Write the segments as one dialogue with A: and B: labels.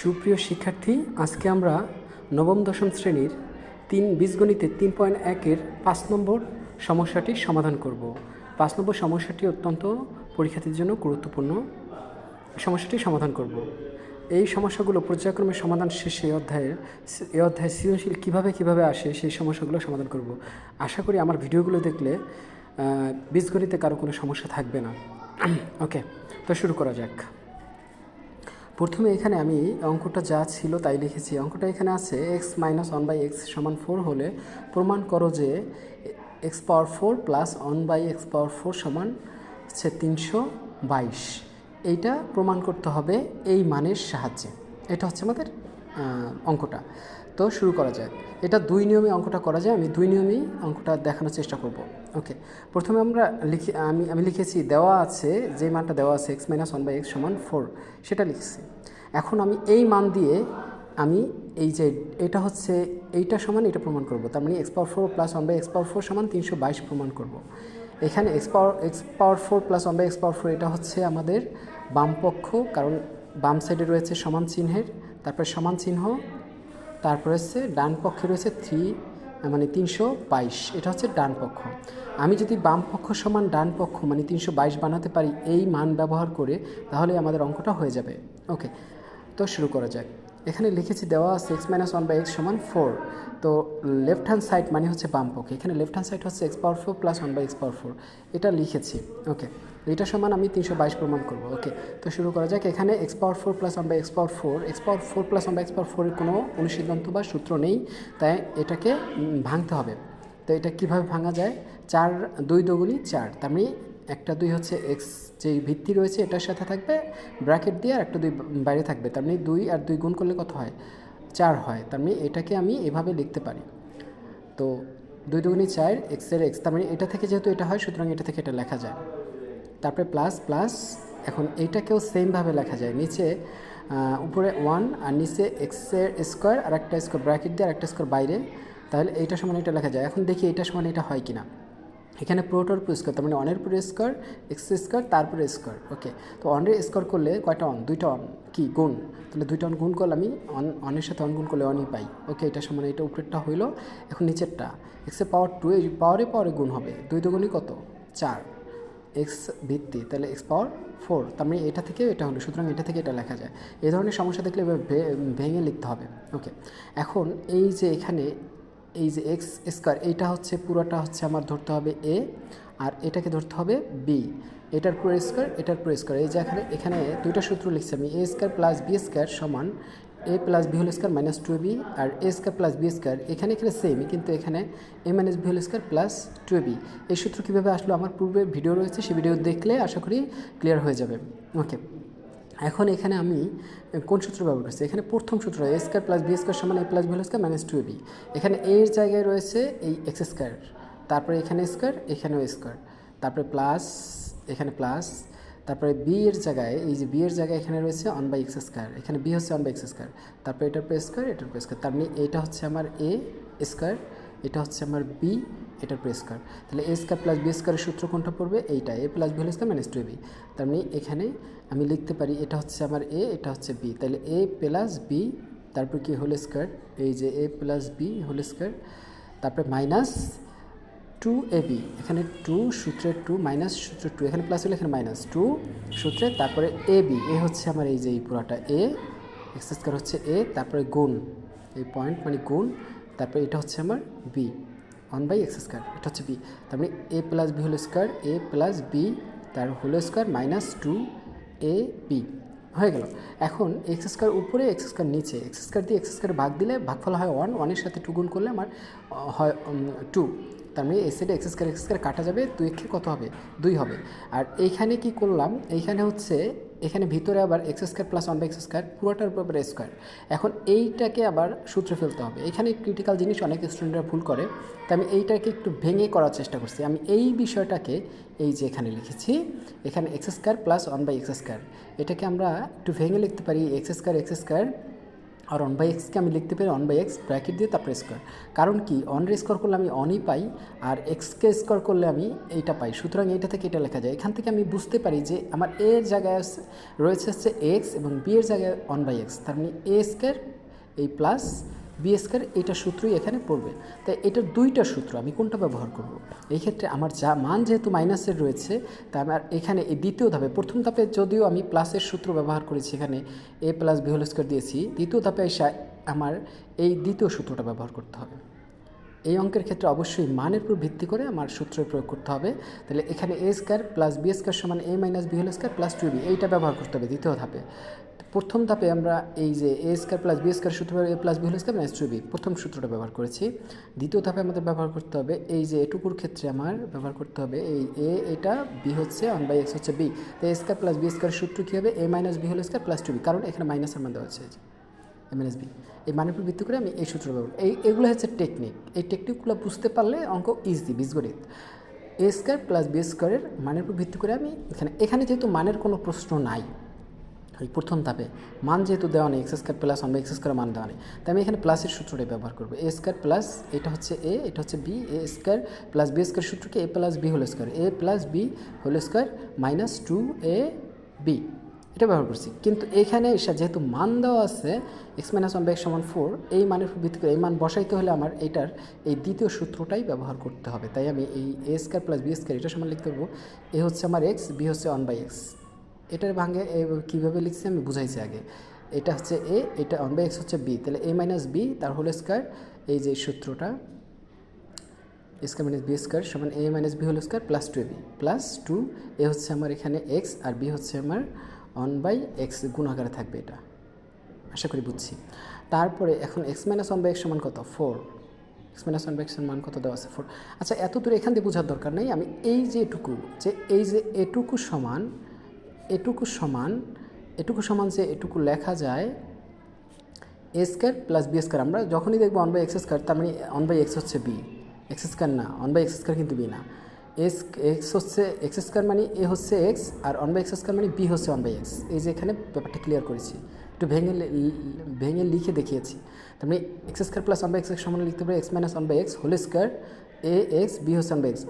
A: সুপ্রিয় শিক্ষার্থী, আজকে আমরা নবম, দশম শ্রেণির তিন বীজগণিতে তিন পয়েন্ট একের পাঁচ নম্বর সমস্যাটির সমাধান করব। পাঁচ নম্বর সমস্যাটি অত্যন্ত পরীক্ষার্থীর জন্য গুরুত্বপূর্ণ সমস্যাটি সমাধান করব। এই সমস্যাগুলো পর্যায়ক্রমে সমাধান শেষে অধ্যায়ের এই অধ্যায়ের সৃজনশীল কীভাবে কীভাবে আসে সেই সমস্যাগুলো সমাধান করব। আশা করি আমার ভিডিওগুলো দেখলে বীজগণিতে কারও কোনো সমস্যা থাকবে না। ওকে তো শুরু করা যাক। প্রথমে এখানে আমি অঙ্কটা যা ছিল তাই লিখেছি। অঙ্কটা এখানে আছে X minus one by X সমান ফোর হলে প্রমাণ করো যে X power four plus one by X power four সমান হচ্ছে তিনশো বাইশ। এইটা প্রমাণ করতে হবে এই মানের সাহায্যে। এটা হচ্ছে আমাদের অঙ্কটা। তো শুরু করা যায় এটা দুই নিয়মে অঙ্কটা করা যায়, আমি দুই নিয়মেই অঙ্কটা দেখানোর চেষ্টা করব। ওকে, প্রথমে আমরা লিখি, আমি আমি লিখেছি দেওয়া আছে, যে মানটা দেওয়া আছে X minus one by X সমান ফোর সেটা লিখছি। এখন আমি এই মান দিয়ে আমি এই যে এটা হচ্ছে, এইটা সমান এটা প্রমাণ করব। তার মানে X power four plus one by X power four সমান তিনশো বাইশ প্রমাণ করব। এখানে X power X power four plus one by X power four এটা হচ্ছে আমাদের বামপক্ষ কারণ বাম সাইডে রয়েছে সমান চিহ্নের, তারপরে সমান চিহ্ন তারপরে হচ্ছে ডান পক্ষে রয়েছে থ্রি মানে তিনশো বাইশ। এটা হচ্ছে ডান পক্ষ। আমি যদি বাম পক্ষ সমান ডান পক্ষ মানে তিনশো বাইশ বানাতে পারি এই মান ব্যবহার করে, তাহলে আমাদের অঙ্কটা হয়ে যাবে। ওকে তো শুরু করা যাক। এখানে লিখেছি দেওয়া X minus one by X সমান ফোর তো লেফট হ্যান্ড সাইড মানে হচ্ছে বাম পক্ষ। এখানে লেফট হ্যান্ড সাইড হচ্ছে X power four plus one by X power four এটা লিখেছি ওকে এটা সমান আমি তিনশো বাইশ প্রমাণ করব ওকে তো শুরু করা যাক, এখানে X power four plus one by X power four X power four plus one by X power ফোরের কোনো অনুসিদ্ধান্ত বা সূত্র নেই, তাই এটাকে ভাঙতে হবে। তো এটা কীভাবে ভাঙা যায়? চার দুই দুগুণি চার, তার মানে একটা দুই হচ্ছে এক্স যে ভিত্তি রয়েছে, এটার সাথে থাকবে ব্র্যাকেট দিয়ে আর একটা দুই বাইরে থাকবে। তার মানে দুই আর দুই গুণ করলে কত হয়? চার হয়। তার মানে এটাকে আমি এভাবে লিখতে পারি। তো দুই দুগুণি চার এক্সের এক্স তার মানে এটা থেকে যেহেতু এটা হয়, সুতরাং এটা থেকে এটা লেখা যায়। তারপরে প্লাস প্লাস এখন এইটাকেও সেমভাবে লেখা যায়। নিচে উপরে ওয়ান আর নিচে এক্সের স্কোয়ার আর একটা স্কোয়ার ব্র্যাকেট দিয়ে আর একটা স্কোয়ার বাইরে। তাহলে এইটা সমান এটা লেখা যায়। এখন দেখি এটা সমান এটা হয় কিনা। এখানে পুরোটার উপর স্কোয়ার তার মানে অনের উপরে স্কোয়ার এক্স স্কোয়ার তারপরে স্কোয়ার ওকে তো অনের স্কোয়ার করলে কয়টা অন দুইটা অন কি? গুণ। তাহলে দুইটা অন গুণ করলে আমি অন অনের সাথে অন গুণ করলে অনই পাই ওকে এটা সমান, এটা উপরেরটা হইল, এখন নিচেরটা এক্সের পাওয়ার টু এই পাওয়ারে পাওয়ারে গুণ হবে, দুই দুগুণই কত? চার। এক্স ভিত্তি, তাহলে এক্স পাওয়ার ফোর তার মানে এটা থেকে এটা হলো, সুতরাং এটা থেকে এটা লেখা যায়। এই ধরনের সমস্যা দেখলে ভেঙে লিখতে হবে ওকে এখন এই যে এখানে এই যে এক্স স্কোয়ার, এইটা হচ্ছে পুরোটা হচ্ছে আমার ধরতে হবে এ, আর এটাকে ধরতে হবে বি। এটার পুরো স্কোয়ার, এটার পুরো স্কোয়ার। এই যে এখানে এখানে দুইটা সূত্র লিখছি আমি, A square plus B square সমান A plus B whole square minus two B, R A square plus B square, এখানে এখানে সেমই কিন্তু এখানে A minus B whole square plus two B. এই সূত্র কীভাবে আসলো আমার পূর্বে ভিডিও রয়েছে সেই ভিডিও দেখলে আশা করি ক্লিয়ার হয়ে যাবে। ওকে এখন এখানে আমি কোন সূত্র ব্যবহার করছি? এখানে প্রথম সূত্র A square plus B square সমান A plus B whole square minus two B এখানে এর জায়গায় রয়েছে এই এক্স স্কোয়ার তারপরে এখানে স্কোয়ার এখানেও স্কোয়ার তারপরে প্লাস এখানে প্লাস তারপরে বি এর জায়গায়, এই যে বি এর জায়গায় এখানে রয়েছে ওয়ান বাই এক্স স্কোয়ার এখানে বি হচ্ছে ওয়ান বাই এক্স স্কোয়ার তারপরে এটার পরে স্কোয়ার এটার পরে স্কোয়ার তার মানে এটা হচ্ছে আমার এ স্কোয়ার এটা হচ্ছে আমার বি এটার পরে স্কোয়ার তাহলে এ স্কোয়ার প্লাস বি স্কোয়ারের সূত্র কোনটা পড়বে? এইটা A plus B whole square minus two B তার মানে এখানে আমি লিখতে পারি এটা হচ্ছে আমার এ এটা হচ্ছে বি তাহলে এ প্লাস বি তারপর কি হোল স্কোয়ার এই যে A plus B whole square তারপরে মাইনাস টু এ বি এখানে টু সূত্রের টু মাইনাস সূত্রের টু এখানে প্লাস হলে এখানে মাইনাস টু সূত্রে, তারপরে এ বি এ হচ্ছে আমার এই যে এই পুরাটা এ এক্স স্কোয়ার হচ্ছে এ তারপরে গুণ। এই পয়েন্ট মানে গুণ তারপরে এটা হচ্ছে আমার B one by X square এটা হচ্ছে বি তার মানে A plus B whole square A plus B তার whole square minus two A B হয়ে গেল। এখন এক্স স্কোয়ার উপরে এক্স স্কোয়ার নিচে এক্স স্কোয়ার দিয়ে এক্স স্কোয়ার ভাগ দিলে ভাগফল হয় ওয়ান ওয়ানের সাথে টু গুণ করলে আমার হয় টু তার মানে সাইডে এক্স স্কোয়ার এক্স স্কোয়ার কাটা যাবে, দুই একে কত হবে? দুই হবে। আর এইখানে কি করলাম? এইখানে হচ্ছে এখানে ভিতরে আবার X square plus one by X square পুরোটার উপর স্কোয়ার এখন এইটাকে আবার সূত্রে ফেলতে হবে। এখানে ক্রিটিক্যাল জিনিস অনেক স্টুডেন্টরা ভুল করে তাই আমি এইটাকে একটু ভেঙে করার চেষ্টা করছি। আমি এই বিষয়টাকে এই যে এখানে লিখেছি, এখানে X square plus one by X square এটাকে আমরা একটু ভেঙে লিখতে পারি এক্স স্কোয়ার এক্স স্কোয়ার আর অন বাই এক্সকে আমি লিখতে পারি অন বাই এক্স ব্র্যাকেট দিয়ে তারপরে স্কোয়ার কারণ কি? অনরে স্কোয়ার করলে আমি অনই পাই আর এক্সকে স্কোয়ার করলে আমি এইটা পাই। সুতরাং এইটা থেকে এটা লেখা যায়। এখান থেকে আমি বুঝতে পারি যে আমার এ এর জায়গায় রয়েছে হচ্ছে এক্স এবং বি এর জায়গায় অন বাই এক্স তার মানে এ স্কোয়ার এই প্লাস বি এটা সূত্রই এখানে পড়বে। তাই এটার দুইটা সূত্র আমি কোনটা ব্যবহার করব? এই ক্ষেত্রে আমার যা মান যেহেতু মাইনাসের রয়েছে তাই আমার এখানে এই দ্বিতীয় ধাপে, প্রথম ধাপে যদিও আমি প্লাসের সূত্র ব্যবহার করেছি এখানে, A plus B whole square দিয়েছি দ্বিতীয় ধাপে এসে আমার এই দ্বিতীয় সূত্রটা ব্যবহার করতে হবে। এই অঙ্কের ক্ষেত্রে অবশ্যই মানের উপর ভিত্তি করে আমার সূত্র প্রয়োগ করতে হবে। তাহলে এখানে A square plus B square সমান A minus B whole square plus two B এইটা ব্যবহার করতে হবে দ্বিতীয় ধাপে। প্রথম ধাপে আমরা এই যে A square plus B square সূত্র A plus B whole square minus two B প্রথম সূত্রটা ব্যবহার করেছি। দ্বিতীয় ধাপে আমাদের ব্যবহার করতে হবে এই যে এটুকুর ক্ষেত্রে আমার ব্যবহার করতে হবে এই এ এটা বি হচ্ছে ওয়ান বাই এক্স হচ্ছে বি তো A square plus B square সূত্র কী হবে? A minus B whole square plus two B কারণ এখানে মাইনাসের দেওয়া হচ্ছে এই যে বি এই মানের উপর ভিত্তি করে আমি এই সূত্র ব্যবহার এই, এগুলো হচ্ছে টেকনিক এই টেকনিকগুলো বুঝতে পারলে অঙ্ক ইজি বীজগণিত এ স্কোয়ার প্লাস বি স্কোয়ারের মানের উপর ভিত্তি করে আমি এখানে এখানে যেহেতু মানের কোনো প্রশ্ন নাই, ওই প্রথম ধাপে, মান যেহেতু দেওয়া নেই X square plus one by X square মান দেওয়া নেই, তাই আমি এখানে প্লাসের সূত্রটাই ব্যবহার করব। এ স্কোয়ার প্লাস এটা হচ্ছে এ এটা হচ্ছে B A square plus B square সূত্রকে A plus B whole square A plus B whole square minus two A B এটা ব্যবহার করছি। কিন্তু এখানে যেহেতু মান দেওয়া আছে X minus one by X সমান ফোর এই মানের ভিত্তি করে এই মান বসাইতে হলে আমার এটার এই দ্বিতীয় সূত্রটাই ব্যবহার করতে হবে। তাই আমি এই A square plus B square এটা সমান লিখতে পারব। এ হচ্ছে আমার এক্স বি হচ্ছে ওয়ান বাই এক্স এটার ভাঙে কীভাবে লিখছি আমি বুঝাইছি আগে। এটা হচ্ছে এ এটা ওয়ান বাই এক্স হচ্ছে বি তাহলে এ মাইনাস বি তার হোল স্কোয়ার এই যে সূত্রটা স্কোয়ার মাইনাস বি স্কোয়ার সমান A minus B whole square plus two A B plus two A হচ্ছে আমার এখানে এক্স আর বি হচ্ছে আমার ওয়ান বাই এক্স গুণ আকারে থাকবে এটা। আশা করি বুঝছি। তারপরে এখন X minus one by X সমান কত? Four X minus one by এক্সের মান কত দেওয়া আছে? ফোর আচ্ছা এত দূরে এখান দিয়ে বোঝার দরকার নেই। আমি এই যে এটুকু, যে এই যে এটুকু সমান এটুকু সমান এটুকু সমান যে এটুকু লেখা যায় A square plus B square আমরা যখনই দেখব ওয়ান বাই এক্স স্কোয়ার তার মানে ওয়ান বাই এক্স হচ্ছে বি এক্স স্কোয়ার না ওয়ান বাই এক্স স্কোয়ার কিন্তু বি না। এস, এক্স হচ্ছে, এক্স স্কোয়ার মানে এ হচ্ছে এক্স আর ওয়ান বাই এক্স স্কোয়ার মানে বি হচ্ছে ওয়ান বাই এক্স। এই যে এখানে ব্যাপারটা ক্লিয়ার করেছি। একটু ভেঙে ভেঙে লিখে দেখিয়েছি। তার মানে X square plus one by X সমান লিখতে পারি X minus one by X whole square A X, B হচ্ছে one by X.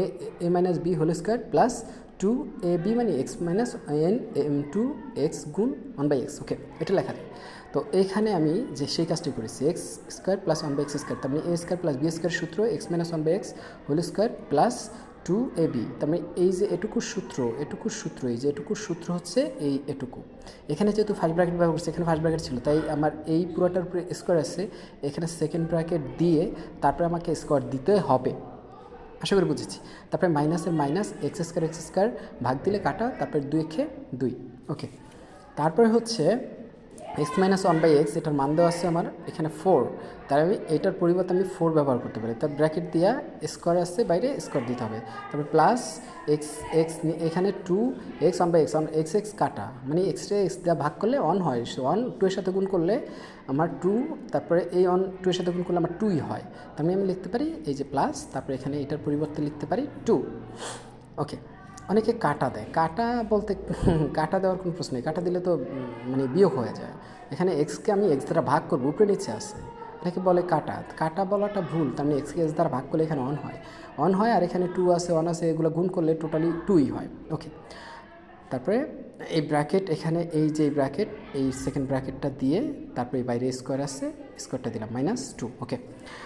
A: A A minus B whole square plus two A B মানে X minus N M two X গুণ one by x. Okay, এটা লেখা তো এখানে আমি যে সেই কাজটি করেছি, X square plus one by X square, তার মানে A square plus B square সূত্র X minus one by X whole square plus two A B তার মানে এই যে এটুকুর সূত্র এটুকুর সূত্র, এই যে এটুকুর সূত্র হচ্ছে এই এটুকু। এখানে যেহেতু ফার্স্ট ব্র্যাকেট ব্যবহার করছে, এখানে ফার্স্ট ব্র্যাকেট ছিল, তাই আমার এই পুরোটার উপরে স্কোয়ার আছে, এখানে সেকেন্ড ব্র্যাকেট দিয়ে তারপরে আমাকে স্কোয়ার দিতে হবে। আশা করি বুঝেছি। তারপরে মাইনাসের minus X square X square ভাগ দিলে কাটা, তারপরে দুই একে দুই। ওকে তারপরে হচ্ছে X minus one by X এটার মান দেওয়া আছে আমার, এখানে ফোর তার আমি এটার পরিবর্তে আমি ফোর ব্যবহার করতে পারি। তার ব্র্যাকেট দিয়া স্কোয়ার আসছে বাইরে স্কোয়ার দিতে হবে। তারপরে প্লাস এক্স এক্স এখানে two X one by X one X X কাটা। মানে এক্সট্রা এক্স দেওয়া ভাগ করলে অন হয়। ওয়ান টু এর সাথে গুণ করলে আমার টু তারপরে এই অন টু এর সাথে গুণ করলে আমার টুই হয়। তার মানে আমি লিখতে পারি এই যে প্লাস তারপরে এখানে এটার পরিবর্তে লিখতে পারি টু ওকে অনেকে কাটা দেয়। কাটা বলতে কাটা দেওয়ার কোনো প্রশ্ন নেই। কাটা দিলে তো মানে বিয়োগ হয়ে যায়। এখানে এক্সকে আমি এক্স দ্বারা ভাগ করব, উপরে নিচে আসে এটাকে বলে কাটা। কাটা বলাটা ভুল, তার মানে এক্সকে এক্স দ্বারা ভাগ করলে এখানে অন হয়। অন হয় আর এখানে টু আসে অন আছে, এগুলো গুণ করলে টোটালি টুই হয়। ওকে তারপরে এই ব্র্যাকেট এখানে এই যে ব্র্যাকেট এই সেকেন্ড ব্র্যাকেটটা দিয়ে তারপরে বাইরে স্কোয়ার আছে স্কোয়ারটা দিলাম মাইনাস টু ওকে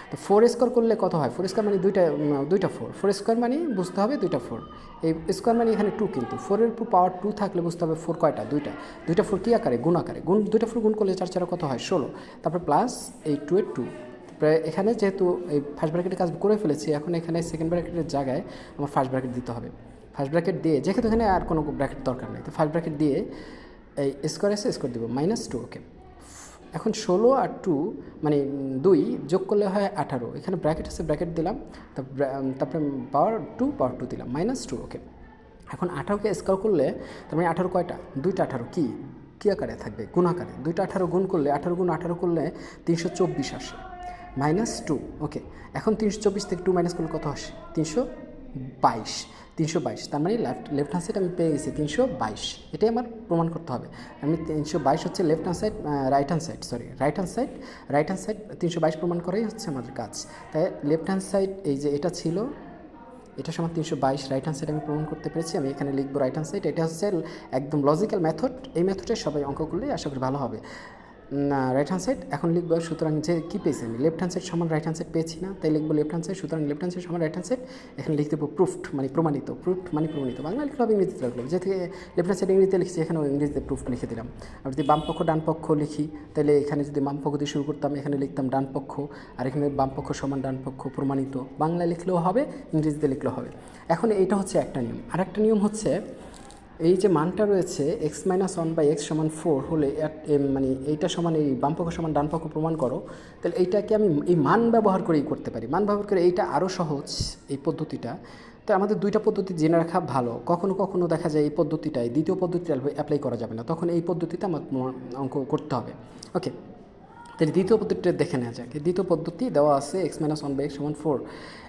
A: তো ফোর স্কোয়ার করলে কত হয়? ফোর স্কোয়ার মানে দুইটা দুইটা ফোর ফোর স্কোয়ার মানে বুঝতে হবে দুইটা ফোর এই স্কোয়ার মানে এখানে টু কিন্তু। ফোরের উপর পাওয়ার টু থাকলে বুঝতে হবে ফোর কয়টা? দুইটা। দুইটা ফোর কী আকারে? গুণ আকারে। গুণ, দুইটা ফোর গুণ করলে চার চারা কত হয়? ষোলো। তারপরে প্লাস এই টু এর টু তারপরে এখানে যেহেতু এই ফার্স্ট ব্র্যাকেটের কাজ করে ফেলেছি, এখন এখানে সেকেন্ড ব্র্যাকেটের জায়গায় আমার ফার্স্ট ব্র্যাকেট দিতে হবে। ফার্স্ট ব্র্যাকেট দিয়ে যেহেতু এখানে আর কোনো ব্র্যাকেট দরকার নেই, তো ফার্স্ট ব্র্যাকেট দিয়ে এই স্কোয়ার এসে স্কোয়ার দিব মাইনাস টু ওকে এখন ষোলো আর টু মানে দুই যোগ করলে হয় আঠারো, এখানে ব্র্যাকেট আছে ব্র্যাকেট দিলাম তারপর পাওয়ার টু পাওয়ার টু দিলাম মাইনাস টু ওকে এখন আঠারোকে স্কোয়ার করলে তার মানে আঠারো কয়টা? দুইটা আঠারো, কি? কী আকারে থাকবে? গুণ আকারে, দুইটা আঠারো গুণ করলে, আঠারো গুণ আঠারো করলে তিনশো চব্বিশ আসে মাইনাস টু ওকে এখন তিনশো চব্বিশ থেকে টু মাইনাস করলে কত আসে? তিনশো বাইশ তিনশো বাইশ। তার মানে লেফট লেফট হ্যান্ড সাইড আমি পেয়ে গেছি তিনশো বাইশ। এটাই আমার প্রমাণ করতে হবে। আমি তিনশো বাইশ হচ্ছে left hand side right hand side sorry right hand side right hand side তিনশো বাইশ প্রমাণ করাই হচ্ছে আমাদের কাজ। তাই লেফট হ্যান্ড সাইড এই যে এটা ছিল, এটা সমান তিনশো বাইশ রাইট হ্যান্ড সাইড আমি প্রমাণ করতে পেরেছি। আমি এখানে লিখব রাইট হ্যান্ড সাইড এটা হচ্ছে একদম লজিক্যাল মেথড এই মেথডে সবাই অঙ্ক করলে আশা করি ভালো হবে। রাইট হ্যান্ড সাইড এখন লিখব, সুতরাং যে কী পেয়েছি আমি? লেফট হ্যান্ড সাইড সমান রাইট হ্যান্ড সাইড পেয়েছি না, তাই লিখব লেফট হ্যান্ড সাইড সুতরাং লেফট হ্যান্ড সাইড সমান রাইট হ্যান্ড সাইড এখানে লিখতে দেবো প্রুফড মানে প্রমাণিত প্রুফড মানে প্রমাণিত। বাংলা লিখলে হবে, ইংরেজিতে লিখলাম যে থেকে লেফট হ্যান্ড সাইড ইংরেজিতে লিখছি, এখানেও ইংরেজিতে প্রুফড লিখে দিলাম। আর যদি বাম পক্ষ, ডান পক্ষ লিখি, তাহলে এখানে যদি বাম পক্ষ দিয়ে শুরু করতাম, এখানে লিখতাম ডান পক্ষ, আর এখানে বাম পক্ষ সমান ডান পক্ষ প্রমাণিত। বাংলায় লিখলেও হবে, ইংরেজিতে লিখলেও হবে। এখন এইটা হচ্ছে একটা নিয়ম। আর একটা নিয়ম হচ্ছে, এই যে মানটা রয়েছে X minus one by X সমান ফোর হলে মানে এইটা সমান এই বামপক্ষ সমান ডানপক্ষ প্রমাণ করো, তাহলে এইটাকে আমি এই মান ব্যবহার করেই করতে পারি। মান ব্যবহার করে এইটা আরও সহজ, এই পদ্ধতিটা। তো আমাদের দুইটা পদ্ধতি জেনে রাখা ভালো। কখনো কখনো দেখা যায় এই পদ্ধতিটাই দ্বিতীয় পদ্ধতিটা অ্যাপ্লাই করা যাবে না। তখন এই পদ্ধতিতে আমার অঙ্ক করতে হবে। ওকে তাহলে দ্বিতীয় পদ্ধতিটা দেখে নেওয়া যাক। দ্বিতীয় পদ্ধতি দেওয়া আছে X minus one by X সমান ফোর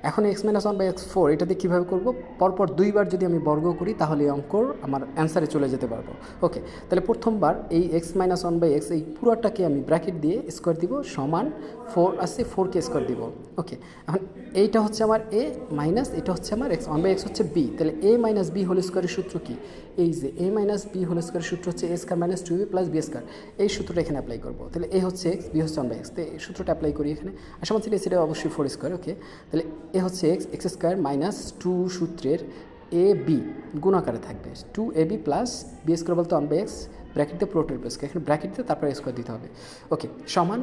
A: এখন X minus one by X four এটা দিয়ে কীভাবে করব? পরপর দুইবার যদি আমি বর্গ করি, তাহলে এই অঙ্কর আমার অ্যান্সারে চলে যেতে পারব। ওকে তাহলে প্রথমবার এই X minus one by X এই পুরোটাকে আমি ব্র্যাকেট দিয়ে স্কোয়ার দিব, সমান ফোর আছে ফোরকে স্কোয়ার দিব। ওকে এখন এইটা হচ্ছে আমার এ মাইনাস এটা হচ্ছে আমার এক্স ওয়ান বাই এক্স হচ্ছে বি তাহলে এ মাইনাস বি হোল স্কোয়ারের সূত্র কি? এই যে এ মাইনাস বি হোল স্কোয়ারের সূত্র হচ্ছে A square minus two B plus B square এই সূত্রটা এখানে অ্যাপ্লাই করব। তাহলে এ হচ্ছে এক্স বি হচ্ছে বাই এক্স তো এই সূত্রটা অ্যাপ্লাই করি এখানে। আশা করছি সেটা অবশ্যই ফোর স্কোয়ার ওকে তাহলে এ হচ্ছে X X square minus two সূত্রের এ বি গুণাকারে থাকবে। Two A B plus B square বলতে বাই এক্স ব্র্যাকেট দিয়ে পুরোটার প্লাস এখানে ব্র্যাকেট দিয়ে তারপরে স্কোয়ার দিতে হবে। ওকে সমান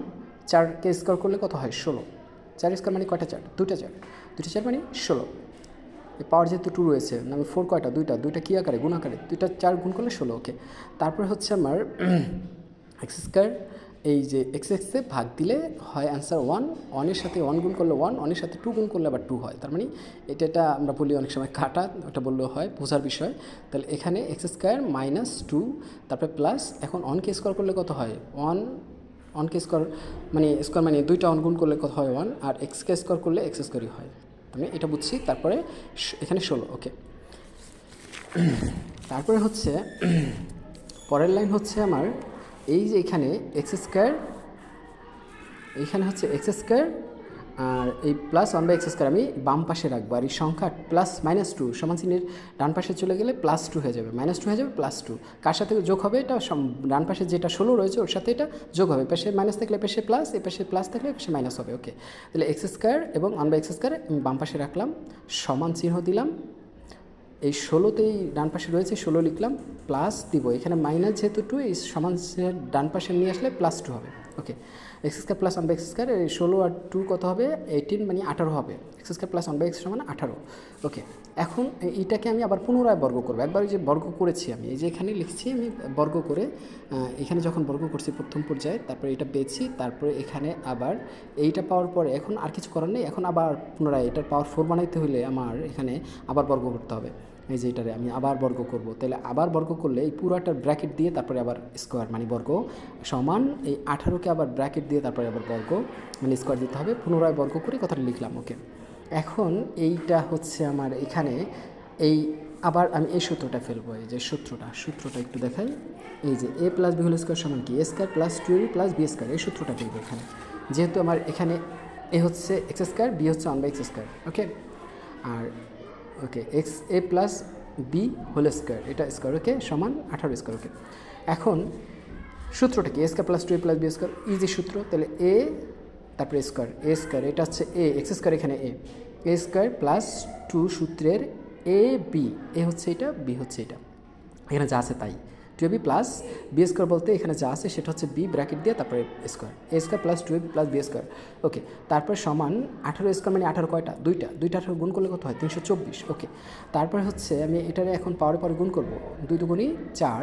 A: চারকে স্কোয়ার করলে কত হয়? ষোলো। চার স্কোয়ার মানে কয়টা চার? দুটা চার। দুটা চার মানে ষোলো। পাওয়ার যেহেতু টু রয়েছে আমি ফোর কয়টা? দুইটা। দুইটা কী আকারে? গুণ আকারে। দুইটা চার গুণ করলে ষোলো ওকে তারপরে হচ্ছে আমার এক্স স্কোয়ার এই যে এক্স এক্সে ভাগ দিলে হয় অ্যান্সার ওয়ান ওয়ানের সাথে ওয়ান গুণ করলে ওয়ান ওয়ানের সাথে টু গুণ করলে আবার টু হয়। তার মানে এটা এটা আমরা বলি অনেক সময় কাটা, ওটা বললেও হয়, বোঝার বিষয়। তাহলে এখানে এক্স স্কোয়ার মাইনাস টু তারপরে প্লাস এখন অনকে স্কোয়ার করলে কত হয়? ওয়ান অনকে স্কোয়ার মানে স্কোয়ার মানে দুইটা অন গুণ করলে কত হয়? ওয়ান আর এক্সকে স্কোয়ার করলে এক্স স্কোয়ারই হয়। আমি এটা বুঝছি, তারপরে এখানে ষোলো, ওকে। তারপরে হচ্ছে, পরের লাইন হচ্ছে আমার, এই যে এখানে এক্স স্কোয়ার এইখানে হচ্ছে এক্স স্কোয়ার আর এই plus one by X square আমি বাম পাশে রাখব আর এই সংখ্যা প্লাস মাইনাস টু সমান চিহ্নের ডান পাশে চলে গেলে প্লাস টু হয়ে যাবে। মাইনাস টু হয়ে যাবে প্লাস টু কার সাথে যোগ হবে? এটা ডান পাশে যেটা ষোলো রয়েছে, ওর সাথে এটা যোগ হবে। পাশে মাইনাস থাকলে পাশে প্লাস এই পাশে প্লাস থাকলে এ পাশে মাইনাস হবে। ওকে তাহলে এক্স স্কোয়ার এবং ওয়ান বাই এক্স স্কোয়ার আমি বাম পাশে রাখলাম, সমান চিহ্ন দিলাম। এই ষোলোতেই ডান পাশে রয়েছে, ষোলো লিখলাম প্লাস দিব। এখানে মাইনাস যেহেতু টু এই সমান ডান পাশে নিয়ে আসলে প্লাস টু হবে। Okay X square plus one by X square ষোলো আর টু কত হবে? এইটিন মানে আঠারো হবে। X square plus one by X সমান আঠারো। ওকে এখন এইটাকে আমি আবার পুনরায় বর্গ করব। একবার যে বর্গ করেছি আমি। এই যে এখানে লিখছি, আমি বর্গ করে এখানে যখন বর্গ করছি প্রথম পর্যায়ে, তারপরে এটা পেয়েছি, তারপরে এখানে আবার এইটা পাওয়ার পরে এখন আর কিছু করার নেই। এখন আবার পুনরায় এটার পাওয়ার ফোর বানাইতে হলে আমার এখানে আবার বর্গ করতে হবে। এই যে এটারে আমি আবার বর্গ করব। তাহলে আবার বর্গ করলে এই পুরাটার ব্র্যাকেট দিয়ে তারপরে আবার স্কোয়ার মানে বর্গ সমান এই আঠারোকে আবার ব্র্যাকেট দিয়ে তারপরে আবার বর্গ মানে স্কোয়ার দিতে হবে। পুনরায় বর্গ করে কথাটা লিখলাম, ওকে? এখন এইটা হচ্ছে আমার এখানে এই আবার আমি এই সূত্রটা ফেলব, এই যে সূত্রটা সূত্রটা একটু দেখাই। এই যে A plus B whole square সমান কি? A square plus two B plus B square এই সূত্রটা ফেলব এখানে। যেহেতু আমার এখানে এ হচ্ছে এক্স স্কোয়ার বি হচ্ছে one by X square okay? R okay X A plus B whole square এটা স্কোয়ার ওকে সমান আঠারো স্কোয়ার ওকে এখন, সূত্রটা কি? Square plus two A plus B square easy সূত্র। তাহলে এ তারপরে স্কোয়ার এ স্কোয়ার এটা হচ্ছে এ এক্স স্কোয়ার এখানে A A square plus two সূত্রের এ বি এ হচ্ছে এটা বি হচ্ছে এটা। এখানে যা আছে তাই। Two B plus B square বলতে এখানে যা আছে সেটা হচ্ছে বি ব্র্যাকেট দিয়ে তারপরে square. A square plus two plus B square. Okay, তারপরে সমান আঠারো স্কোয়ার মানে আঠারো কয়টা? দুইটা। দুইটা আঠারো গুণ করলে কত হয়? তিনশো চব্বিশ। ওকে, তারপরে হচ্ছে আমি এটারে এখন পাওয়ারে পাওয়ার গুণ করব। দুই দুগুণি চার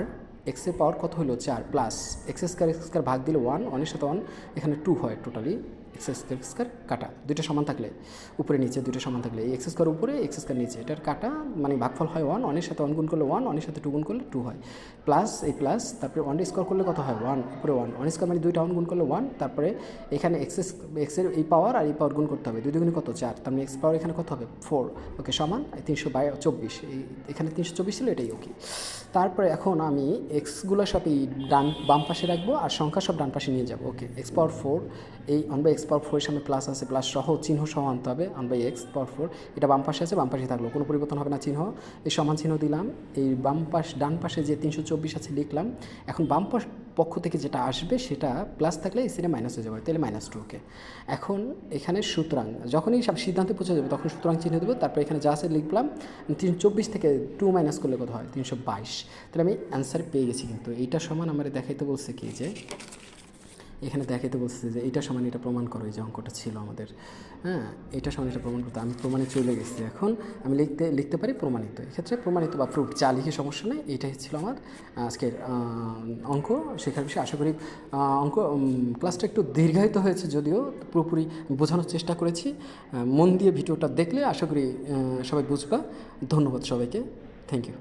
A: এক্সের পাওয়ার কত হলো? চার plus X square X square ভাগ দিলে ওয়ান ওয়ানের সাথে ওয়ান এখানে টু হয় টোটালি এক্স স্কোয়ার কাটা, দুইটা সমান থাকলে উপরে নিচে দুইটা সমান থাকলে এই এক্স স্কোয়ার উপরে, এক্স স্কোয়ার নিচে, এটার কাটা মানে ভাগফল হয় ওয়ান ওয়ানের সাথে ওয়ান গুণ করলে ওয়ান ওয়ানের সাথে টু গুণ করলে টু হয়। প্লাস এই প্লাস তারপরে ওয়ান স্কোয়ার করলে কত হয়? ওয়ান উপরে ওয়ান ওয়ান স্কোয়ার মানে দুইটা ওয়ান গুণ করলে ওয়ান তারপরে এখানে এক্স এক্সের এই পাওয়ার আর এই পাওয়ার গুণ করতে হবে। দুই দুগুণে কত? চার, তার মানে এক্স পাওয়ার এখানে কত হবে? ফোর ওকে সমান তিনশো বাই চব্বিশ। এই এখানে তিনশো চব্বিশ ছিল, এটাই ওকে তারপরে এখন আমি এক্সগুলো সব এই ডান বাম পাশে রাখব আর সংখ্যা সব ডান পাশে নিয়ে যাব ওকে এক্স পাওয়ার ফোর এই ওয়ান বাই এক্স পাওয়ার ফোরের সামনে প্লাস আছে প্লাস সহ চিহ্ন সহ আনতে হবে one by X power four এটা বাম পাশে আছে, বাম পাশে থাকল, কোনো পরিবর্তন হবে না চিহ্ন, এই সমান চিহ্ন দিলাম, এই বাম পাশ, ডান পাশে যে তিনশো চব্বিশ আছে লিখলাম, এখন বাম পাশ পক্ষ থেকে যেটা আসবে সেটা প্লাস থাকলে এই সিটে মাইনাস হয়ে যাবে, তাহলে মাইনাস টু ওকে এখন এখানে সুতরাং, যখনই সব সিদ্ধান্তে পৌঁছে যাবে, তখন সুতরাং চিহ্ন দেবো, তারপর এখানে যা আছে লিখলাম, তিনশো চব্বিশ থেকে টু মাইনাস করলে কত হয় তিনশো বাইশ। তাহলে আমি অ্যান্সার পেয়ে গেছি কিন্তু, এইটা সমান আমার দেখাইতে বলছে কি যে এখানে দেখাইতে বলছে যে এটা সমান এটা প্রমাণ করো, এই যে অঙ্কটা ছিল আমাদের। হ্যাঁ এটা সমান এটা প্রমাণ করতে, আমি প্রমাণে চলে গেছি এখন। আমি লিখতে লিখতে পারি প্রমাণিত। এক্ষেত্রে প্রমাণিত বা প্রুফ যা লিখে সমস্যা নেই এইটাই ছিল আমার আজকের অঙ্ক। শেখার বিষয়ে, আশা করি অঙ্ক ক্লাসটা একটু দীর্ঘায়িত হয়েছে যদিও, পুরোপুরি বোঝানোর চেষ্টা করেছি। মন দিয়ে ভিডিওটা দেখলে আশা করি সবাই বুঝবা। ধন্যবাদ সবাইকে। Thank you